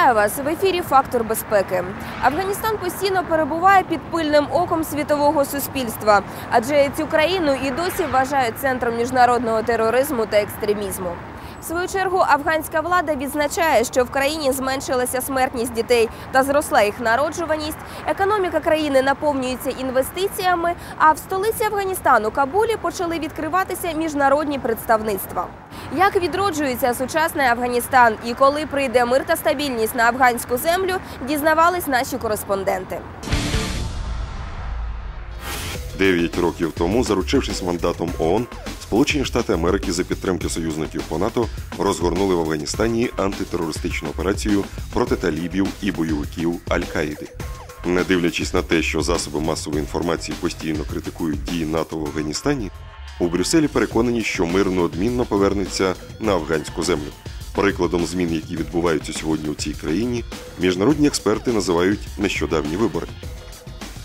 Вітаю вас в ефірі Фактор безпеки. Афганістан постійно перебуває під пильним оком світового суспільства, адже цю країну і досі вважають центром міжнародного тероризму та екстремізму. В свою чергу афганська влада відзначає, що в країні зменшилася смертність дітей та зросла їх народжуваність. Економіка країни наповнюється інвестиціями. А в столиці Афганістану Кабулі почали відкриватися міжнародні представництва. Як відроджується сучасний Афганістан і коли прийде мир та стабільність на афганську землю, дізнавались наші кореспонденти. Дев'ять років тому, заручившись мандатом ООН, Сполучені Штати Америки за підтримки союзників по НАТО розгорнули в Афганістані антитерористичну операцію проти талібів і бойовиків Аль-Каїди. Не дивлячись на те, що засоби масової інформації постійно критикують дії НАТО в Афганістані, у Брюсселі переконані, що мир неодмінно повернеться на афганську землю. Прикладом змін, які відбуваються сьогодні у цій країні, міжнародні експерти називають нещодавні вибори.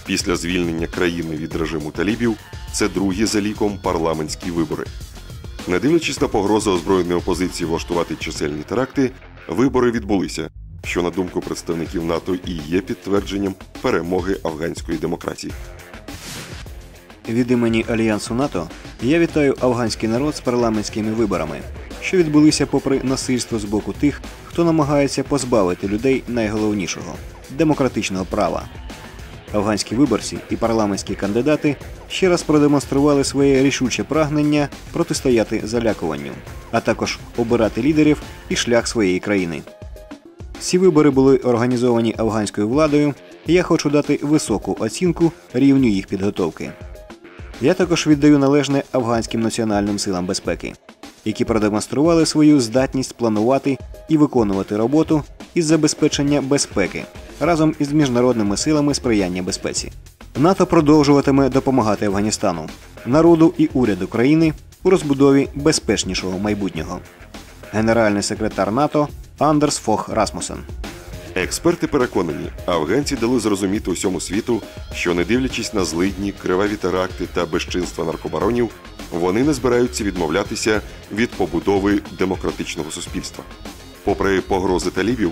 Після звільнення країни від режиму талібів це другі за ліком парламентські вибори. Не дивлячись на погрози озброєної опозиції влаштувати чисельні теракти, вибори відбулися, що, на думку представників НАТО, і є підтвердженням перемоги афганської демократії. Від імені Альянсу НАТО я вітаю афганський народ з парламентськими виборами, що відбулися попри насильство з боку тих, хто намагається позбавити людей найголовнішого демократичного права. Афганські виборці і парламентські кандидати ще раз продемонстрували своє рішуче прагнення протистояти залякуванню, а також обирати лідерів і шлях своєї країни. Ці вибори були організовані афганською владою, і я хочу дати високу оцінку рівню їх підготовки. Я також віддаю належне афганським національним силам безпеки, які продемонстрували свою здатність планувати і виконувати роботу із забезпечення безпеки разом із міжнародними силами сприяння безпеці. НАТО продовжуватиме допомагати Афганістану, народу і уряду країни у розбудові безпечнішого майбутнього. Генеральний секретар НАТО Андерс Фох Расмусен. Експерти переконані, афганці дали зрозуміти усьому світу, що не дивлячись на злидні, криваві теракти та безчинства наркобаронів, вони не збираються відмовлятися від побудови демократичного суспільства. Попри погрози талібів,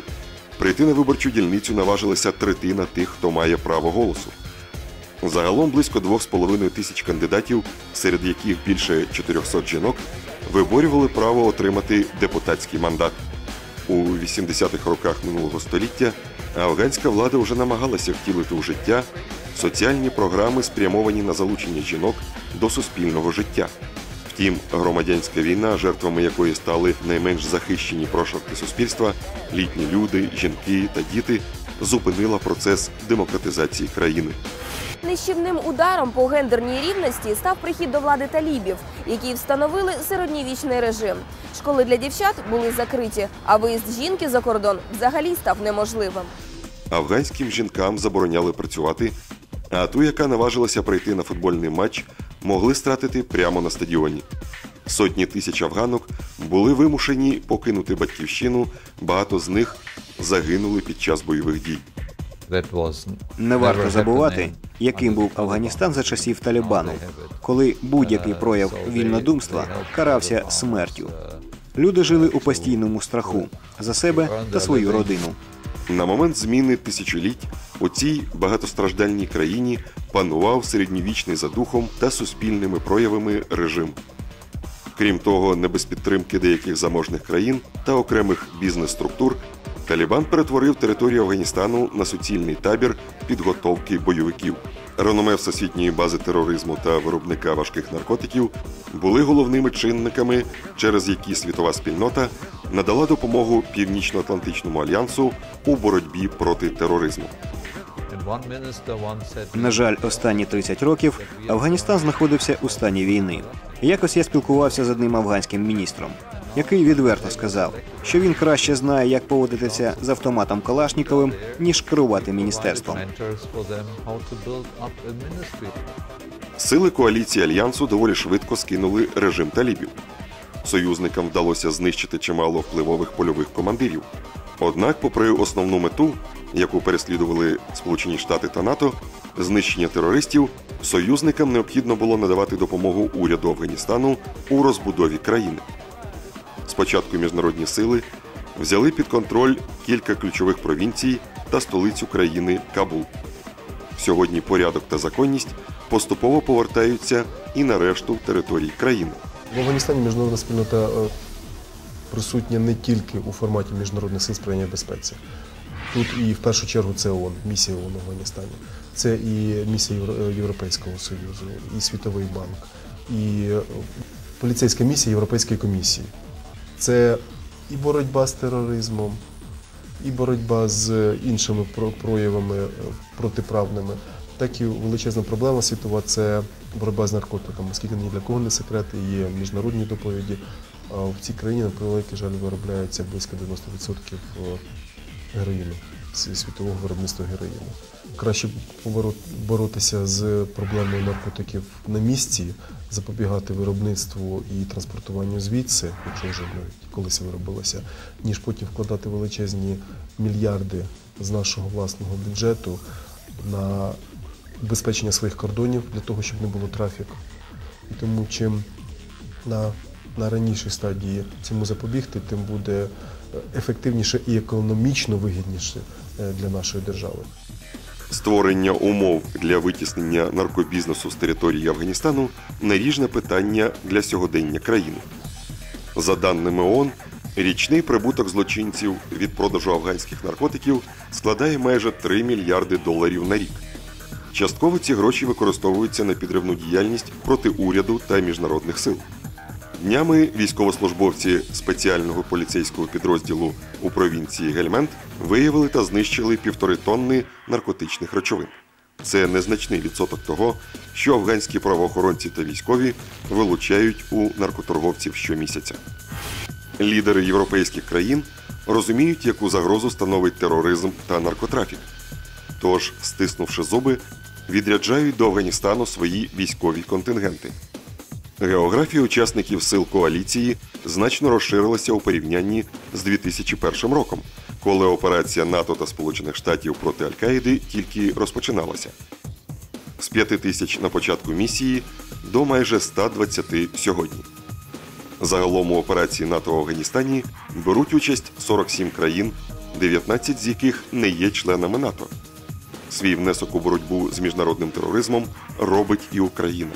прийти на виборчу дільницю наважилася третина тих, хто має право голосу. Загалом близько 2,5 тисяч кандидатів, серед яких більше 400 жінок, виборювали право отримати депутатський мандат. У 80-х роках минулого століття афганська влада вже намагалася втілити у життя соціальні програми, спрямовані на залучення жінок до суспільного життя. Втім, громадянська війна, жертвами якої стали найменш захищені прошарки суспільства, літні люди, жінки та діти, зупинила процес демократизації країни. Нищівним ударом по гендерній рівності став прихід до влади талібів, які встановили середньовічний режим. Школи для дівчат були закриті, а виїзд жінки за кордон взагалі став неможливим. Афганським жінкам забороняли працювати, а ту, яка наважилася прийти на футбольний матч, могли стратити прямо на стадіоні. Сотні тисяч афганок були вимушені покинути батьківщину. Багато з них загинули під час бойових дій. Не варто забувати, яким був Афганістан за часів Талібану, коли будь-який прояв вільнодумства карався смертю. Люди жили у постійному страху за себе та свою родину. На момент зміни тисячоліть у цій багатостраждальній країні панував середньовічний за духом та суспільними проявами режим. Крім того, не без підтримки деяких заможних країн та окремих бізнес-структур, Талібан перетворив територію Афганістану на суцільний табір підготовки бойовиків. Реноме Всесвітньої бази тероризму та виробника важких наркотиків були головними чинниками, через які світова спільнота надала допомогу Північно-Атлантичному альянсу у боротьбі проти тероризму. На жаль, останні 30 років Афганістан знаходився у стані війни. Якось я спілкувався з одним афганським міністром, який відверто сказав, що він краще знає, як поводитися з автоматом Калашніковим, ніж керувати міністерством. Сили коаліції альянсу доволі швидко скинули режим талібів. Союзникам вдалося знищити чимало впливових польових командирів. Однак, попри основну мету, яку переслідували Сполучені Штати та НАТО, знищення терористів, союзникам необхідно було надавати допомогу уряду Афганістану у розбудові країни. Спочатку міжнародні сили взяли під контроль кілька ключових провінцій та столицю країни Кабул. Сьогодні порядок та законність поступово повертаються і на решту територій країни. В Афганістані міжнародна спільнота е, присутня не тільки у форматі міжнародних сил сприяння безпеці. Тут і в першу чергу це ООН, місія ООН в Афганістані. Це і місія е, Європейського Союзу, і Світовий банк, і е, поліцейська місія Європейської комісії. Це і боротьба з тероризмом, і боротьба з іншими проявами е, протиправними, так і величезна проблема світова це боротьба з наркотиками, оскільки ні для кого не секрет, є міжнародні доповіді. А в цій країні, на превеликий жаль, виробляється близько 90% героїну, світового виробництва героїну. Краще боротися з проблемою наркотиків на місці, запобігати виробництву і транспортуванню звідси, якщо вже колись виробилося, ніж потім вкладати величезні мільярди з нашого власного бюджету на убезпечення своїх кордонів для того, щоб не було трафіку. І тому чим на, на ранішій стадії цьому запобігти, тим буде е, ефективніше і економічно вигідніше е, для нашої держави. Створення умов для витіснення наркобізнесу з території Афганістану наріжне питання для сьогодення країни. За даними ООН, річний прибуток злочинців від продажу афганських наркотиків складає майже 3 мільярди доларів на рік. Частково ці гроші використовуються на підривну діяльність проти уряду та міжнародних сил. Днями військовослужбовці спеціального поліцейського підрозділу у провінції Гельмент виявили та знищили півтори тонни наркотичних речовин. Це незначний відсоток того, що афганські правоохоронці та військові вилучають у наркоторговців щомісяця. Лідери європейських країн розуміють, яку загрозу становить тероризм та наркотрафік. Тож, стиснувши зуби, відряджають до Афганістану свої військові контингенти. Географія учасників сил коаліції значно розширилася у порівнянні з 2001 роком, коли операція НАТО та Сполучених Штатів проти Аль-Каїди тільки розпочиналася. З 5 тисяч на початку місії до майже 120 сьогодні. Загалом у операції НАТО в Афганістані беруть участь 47 країн, 19 з яких не є членами НАТО. Свій внесок у боротьбу з міжнародним тероризмом робить і Україна.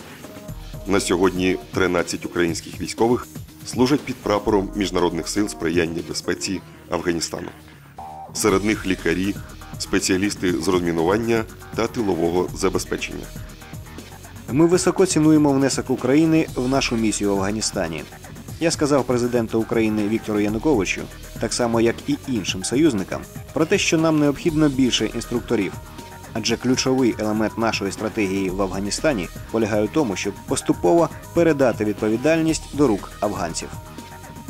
На сьогодні 13 українських військових служать під прапором міжнародних сил сприяння безпеці Афганістану. Серед них лікарі, спеціалісти з розмінування та тилового забезпечення. Ми високо цінуємо внесок України в нашу місію в Афганістані. Я сказав президенту України Віктору Януковичу, так само як і іншим союзникам, про те, що нам необхідно більше інструкторів. Адже ключовий елемент нашої стратегії в Афганістані полягає в тому, щоб поступово передати відповідальність до рук афганців.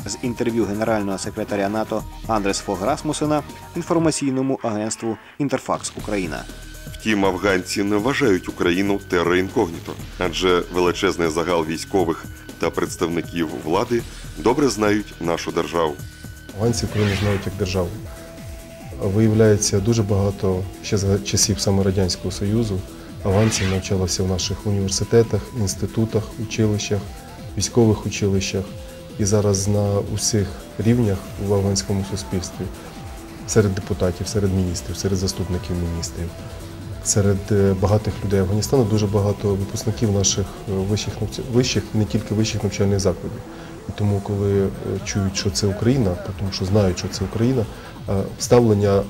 З інтерв'ю генерального секретаря НАТО Андрес Фог Расмусена інформаційному агентству Інтерфакс Україна. Втім, афганці не вважають Україну терра інкогніто, адже величезний загал військових та представників влади добре знають нашу державу. Афганці Україну знають як державу. Виявляється, дуже багато ще за часів саме Радянського Союзу афганців навчалося в наших університетах, інститутах, училищах, військових училищах і зараз на усіх рівнях в афганському суспільстві, серед депутатів, серед міністрів, серед заступників міністрів, серед е, багатих людей Афганістану дуже багато випускників наших е, вищих вищих, не тільки вищих навчальних закладів. Тому, коли е, чують, що це Україна, тому що знають, що це Україна, е, ставлення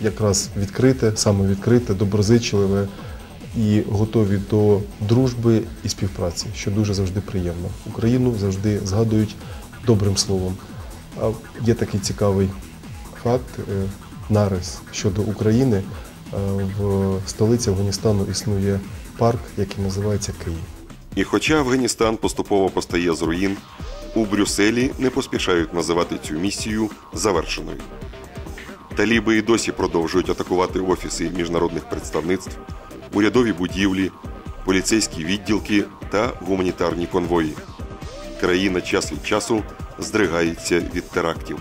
якраз відкрите, саме відкрите, доброзичливе і готові до дружби і співпраці, що дуже завжди приємно. Україну завжди згадують добрим словом. Є такий цікавий факт, е, нарис щодо України. В столиці Афганістану існує парк, який називається Київ. І хоча Афганістан поступово постає з руїн, у Брюсселі не поспішають називати цю місію завершеною. Таліби і досі продовжують атакувати офіси міжнародних представництв, урядові будівлі, поліцейські відділки та гуманітарні конвої. Країна час від часу здригається від терактів.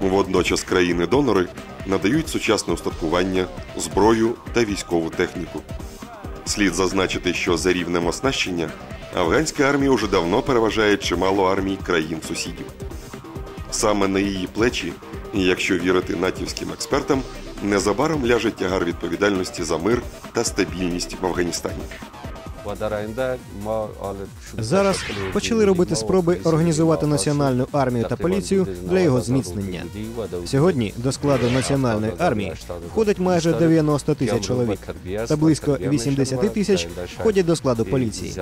Водночас країни-донори надають сучасне устаткування, зброю та військову техніку. Слід зазначити, що за рівнем оснащення афганська армія уже давно переважає чимало армій країн-сусідів. Саме на її плечі, якщо вірити натівським експертам, незабаром ляже тягар відповідальності за мир та стабільність в Афганістані. Зараз почали робити спроби організувати національну армію та поліцію для його зміцнення. Сьогодні до складу національної армії входить майже 90 тисяч чоловік, та близько 80 тисяч входять до складу поліції.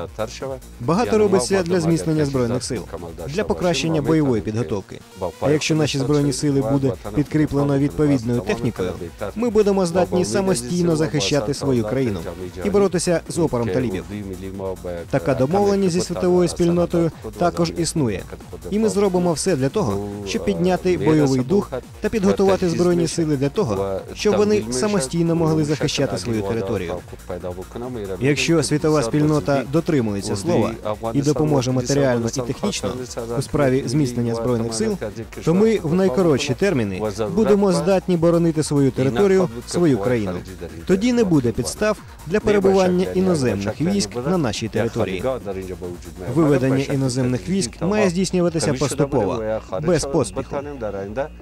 Багато робиться для зміцнення збройних сил, для покращення бойової підготовки. А якщо наші збройні сили буде підкріплено відповідною технікою, ми будемо здатні самостійно захищати свою країну і боротися з опором талібів. Така домовленість зі світовою спільнотою також існує, і ми зробимо все для того, щоб підняти бойовий дух та підготувати збройні сили для того, щоб вони самостійно могли захищати свою територію. Якщо світова спільнота дотримується слова і допоможе матеріально і технічно у справі зміцнення збройних сил, то ми в найкоротші терміни будемо здатні боронити свою територію, свою країну. Тоді не буде підстав для перебування іноземних військ на нашій території. Виведення іноземних військ має здійснюватися поступово, без поспіху,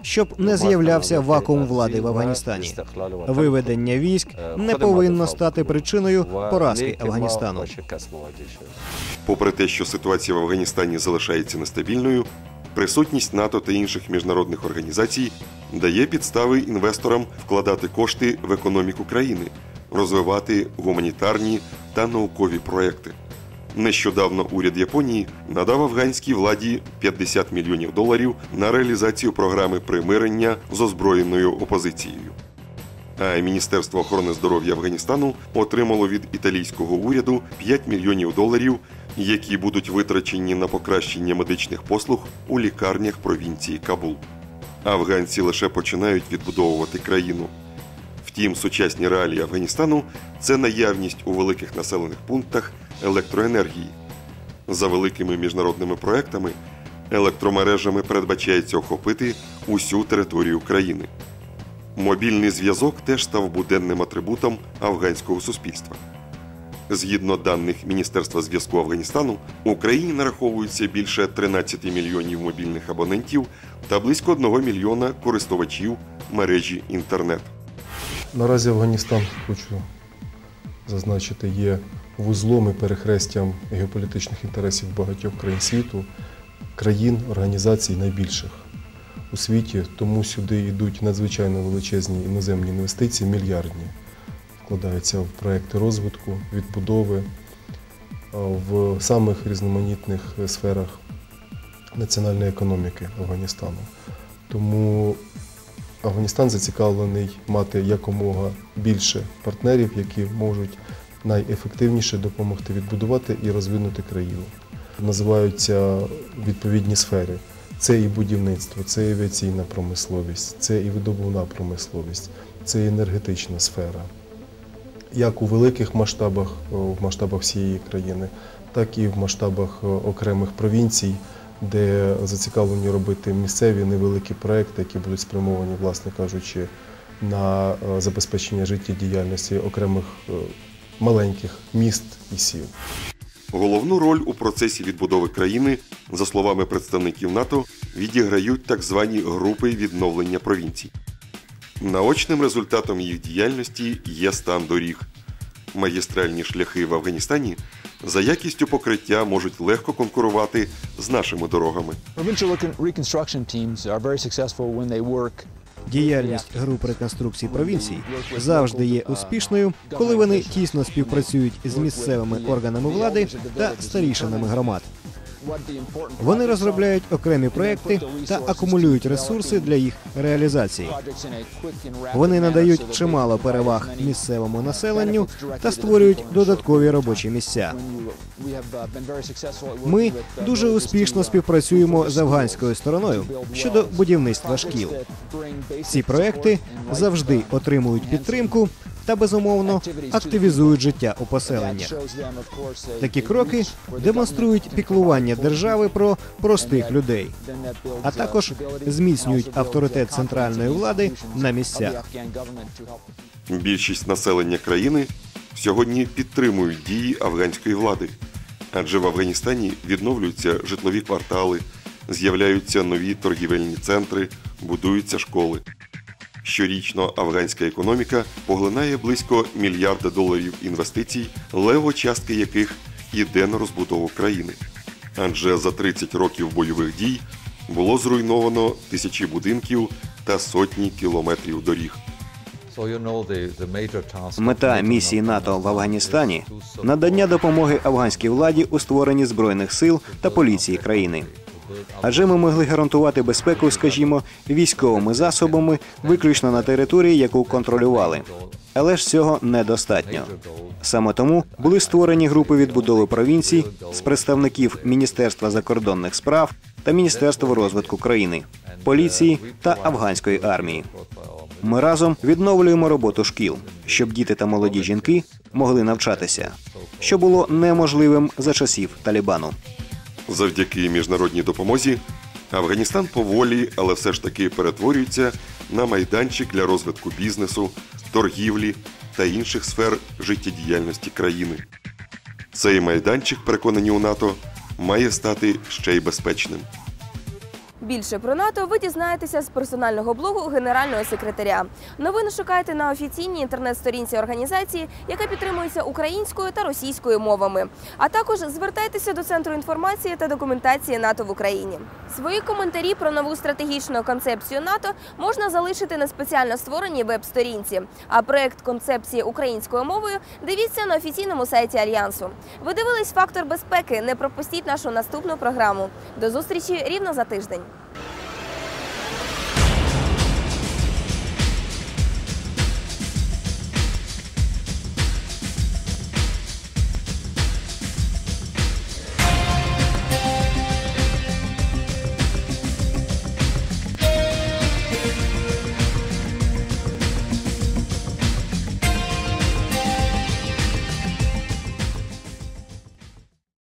щоб не з'являвся вакуум влади в Афганістані. Виведення військ не повинно стати причиною поразки Афганістану. Попри те, що ситуація в Афганістані залишається нестабільною, присутність НАТО та інших міжнародних організацій дає підстави інвесторам вкладати кошти в економіку країни, розвивати гуманітарні та наукові проекти. Нещодавно уряд Японії надав афганській владі 50 мільйонів доларів на реалізацію програми примирення з озброєною опозицією. А Міністерство охорони здоров'я Афганістану отримало від італійського уряду 5 мільйонів доларів, які будуть витрачені на покращення медичних послуг у лікарнях провінції Кабул. Афганці лише починають відбудовувати країну. Втім, сучасні реалії Афганістану це наявність у великих населених пунктах електроенергії. За великими міжнародними проектами електромережами передбачається охопити усю територію країни. Мобільний зв'язок теж став буденним атрибутом афганського суспільства. Згідно даних Міністерства зв'язку Афганістану, в Україні нараховується більше 13 мільйонів мобільних абонентів та близько 1 мільйона користувачів мережі інтернет. Наразі Афганістан, хочу зазначити, є вузлом і перехрестям геополітичних інтересів багатьох країн світу, країн, організацій найбільших у світі, тому сюди йдуть надзвичайно величезні іноземні інвестиції, мільярдні. Вкладаються в проекти розвитку, відбудови в самих різноманітних сферах національної економіки Афганістану. Тому Афганістан зацікавлений мати якомога більше партнерів, які можуть найефективніше допомогти відбудувати і розвинути країну. Називаються відповідні сфери. Це і будівництво, це і авіаційна промисловість, це і видобувна промисловість, це і енергетична сфера. Як у великих масштабах, в масштабах всієї країни, так і в масштабах окремих провінцій, де зацікавлені робити місцеві невеликі проекти, які будуть спрямовані, власне кажучи, на е, забезпечення життєдіяльності окремих е, маленьких міст і сіл. Головну роль у процесі відбудови країни, за словами представників НАТО, відіграють так звані групи відновлення провінцій. Наочним результатом їх діяльності є стан доріг. Магістральні шляхи в Афганістані за якістю покриття можуть легко конкурувати з нашими дорогами. Діяльність груп реконструкції провінцій завжди є успішною, коли вони тісно співпрацюють з місцевими органами влади та старішинами громад. Вони розробляють окремі проекти та акумулюють ресурси для їх реалізації. Вони надають чимало переваг місцевому населенню та створюють додаткові робочі місця. Ми дуже успішно співпрацюємо з афганською стороною щодо будівництва шкіл. Ці проекти завжди отримують підтримку та безумовно активізують життя у поселеннях. Такі кроки демонструють піклування держави про простих людей, а також зміцнюють авторитет центральної влади на місцях. Більшість населення країни сьогодні підтримують дії афганської влади, адже в Афганістані відновлюються житлові квартали, з'являються нові торгівельні центри, будуються школи. Щорічно афганська економіка поглинає близько мільярда доларів інвестицій, лево частки яких іде на розбудову країни. Адже за 30 років бойових дій було зруйновано тисячі будинків та сотні кілометрів доріг. Мета місії НАТО в Афганістані надання допомоги афганській владі у створенні збройних сил та поліції країни. Адже ми могли гарантувати безпеку, скажімо, військовими засобами виключно на території, яку контролювали. Але ж цього недостатньо. Саме тому були створені групи відбудови провінцій з представників Міністерства закордонних справ та Міністерства розвитку країни, поліції та афганської армії. Ми разом відновлюємо роботу шкіл, щоб діти та молоді жінки могли навчатися, що було неможливим за часів Талібану. Завдяки міжнародній допомозі Афганістан поволі, але все ж таки перетворюється на майданчик для розвитку бізнесу, торгівлі та інших сфер життєдіяльності країни. Цей майданчик, переконані у НАТО, має стати ще й безпечним. Більше про НАТО ви дізнаєтеся з персонального блогу генерального секретаря. Новини шукайте на офіційній інтернет-сторінці організації, яка підтримується українською та російською мовами. А також звертайтеся до центру інформації та документації НАТО в Україні. Свої коментарі про нову стратегічну концепцію НАТО можна залишити на спеціально створеній веб-сторінці. А проект концепції українською мовою дивіться на офіційному сайті Альянсу. Ви дивились фактор безпеки. Не пропустіть нашу наступну програму. До зустрічі рівно за тиждень.